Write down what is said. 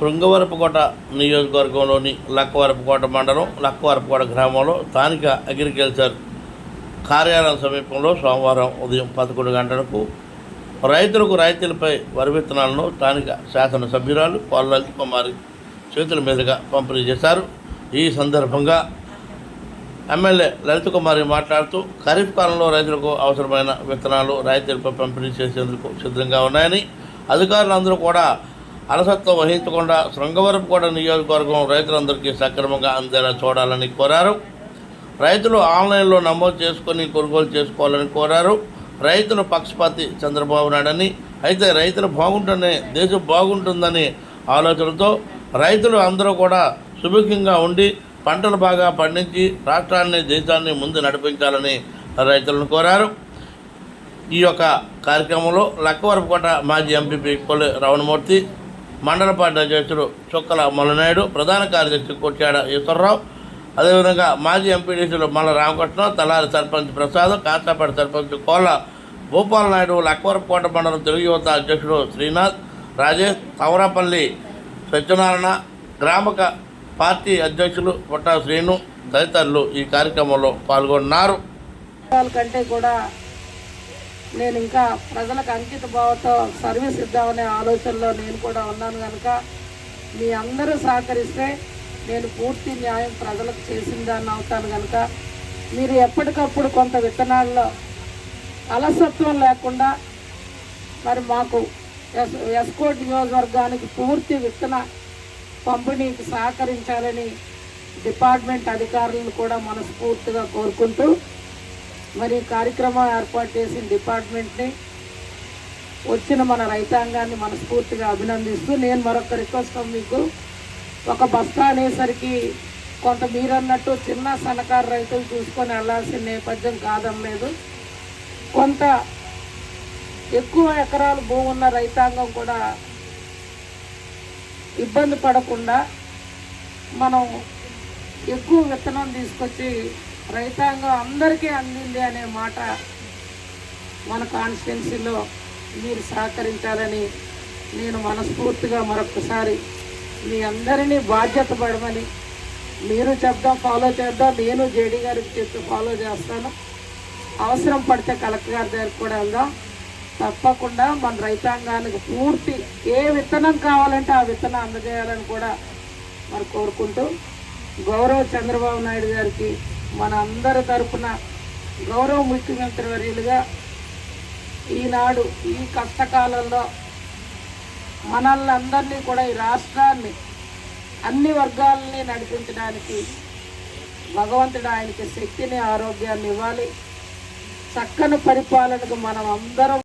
శృంగవరపుకోట నియోజకవర్గంలోని లక్కవరపుకోట మండలం లక్కవరపుకోట గ్రామంలో స్థానిక అగ్రికల్చర్ కార్యాలయం సమీపంలో సోమవారం ఉదయం పదకొండు గంటలకు రైతులకు రైతులపై వరి విత్తనాలను స్థానిక శాసనసభ్యురాలు పోల కుమారి చేతుల మీదుగా పంపిణీ చేశారు. ఈ సందర్భంగా ఎమ్మెల్యే లలిత కుమారి మాట్లాడుతూ ఖరీఫ్ కాలంలో రైతులకు అవసరమైన విత్తనాలు రైతులపై పంపిణీ చేసేందుకు సిద్ధంగా ఉన్నాయని అధికారులందరూ కూడా అలసత్వం వహించకుండా శృంగవరపుకోట నియోజకవర్గం రైతులందరికీ సక్రమంగా అందేలా చూడాలని కోరారు. రైతులు ఆన్లైన్లో నమోదు చేసుకొని కొనుగోలు చేసుకోవాలని కోరారు. రైతుల పక్షపాతి చంద్రబాబు నాయుడని అయితే రైతులు బాగుంటేనే దేశం బాగుంటుందని ఆలోచనతో రైతులు అందరూ కూడా సుభిక్షంగా ఉండి పంటలు బాగా పండించి రాష్ట్రాన్ని దేశాన్ని ముందు నడిపించాలని రైతులను కోరారు. ఈ యొక్క కార్యక్రమంలో లక్కవరపుకోట మాజీ ఎంపీపీ కొల్లి రావణమూర్తి మండల పార్టీ అధ్యక్షుడు చుక్కల మొలనాయుడు ప్రధాన కార్యదర్శి కొట్టాడ ఈశ్వరరావు. అదేవిధంగా మాజీ ఎంపీడీసీలు మల్ల రామకృష్ణ తలారి సర్పంచ్ ప్రసాద్ కాసాపేట సర్పంచ్ కోళ్ళ భూపాల్ నాయుడు లక్కవరపుకోట మండలం తెలుగు యువత అధ్యక్షుడు శ్రీనాథ్ రాజేష్ తవరాపల్లి సత్యనారాయణ గ్రామక పార్టీ అధ్యక్షులు పుట్ట శ్రీను తదితరులు ఈ కార్యక్రమంలో పాల్గొన్నారు. కంటే కూడా నేను ఇంకా ప్రజలకు అంకిత భావంతో సర్వీస్ ఇద్దామనే ఆలోచనలో నేను కూడా ఉన్నాను కనుక మీ అందరూ సహకరిస్తే నేను పూర్తి న్యాయం ప్రజలకు చేసిందాన్ని అవుతాను కనుక మీరు ఎప్పటికప్పుడు కొంత విత్తనాల్లో అలసత్వం లేకుండా మరి మాకు ఎస్ ఎస్కోట్ నియోజకవర్గానికి పూర్తి విత్తన పంపిణీకి సహకరించాలని డిపార్ట్మెంట్ అధికారులను కూడా మనస్ఫూర్తిగా కోరుకుంటూ మరి కార్యక్రమం ఏర్పాటు చేసిన డిపార్ట్మెంట్ని వచ్చిన మన రైతాంగాన్ని మనస్ఫూర్తిగా అభినందిస్తూ నేను మరొక రిక్వెస్ట్ మీకు ఒక బస్తా అనేసరికి కొంత మీరన్నట్టు చిన్న సన్నకారు రైతులు చూసుకొని వెళ్ళాల్సిన నేపథ్యం కాదనలేదు. కొంత ఎక్కువ ఎకరాలు భూమి ఉన్న రైతాంగం కూడా ఇబ్బంది పడకుండా మనం ఎక్కువ విత్తనం తీసుకొచ్చి రైతాంగం అందరికీ అందింది అనే మాట మన కాన్స్టిట్యున్సీలో మీరు సహకరించాలని నేను మనస్ఫూర్తిగా మరొకసారి మీ అందరినీ బాధ్యత పడమని మీరు చెప్దాం ఫాలో చేద్దాం. నేను జేడీ గారికి చెప్పి ఫాలో చేస్తాను. అవసరం పడితే కలెక్టర్ గారి దగ్గరికి కూడా వెళ్దాం. తప్పకుండా మన రైతాంగానికి పూర్తి ఏ విత్తనం కావాలంటే ఆ విత్తనం అందజేయాలని కూడా మరి కోరుకుంటూ గౌరవ చంద్రబాబు నాయుడు గారికి మన అందరి తరపున గౌరవ ముఖ్యమంత్రి వర్యులుగా ఈనాడు ఈ కష్టకాలంలో మనల్ని అందరినీ కూడా ఈ రాష్ట్రాన్ని అన్ని వర్గాలని నడిపించడానికి భగవంతుడు ఆయనకి శక్తిని ఆరోగ్యాన్ని ఇవ్వాలి. చక్కని పరిపాలనకు మనం అందరం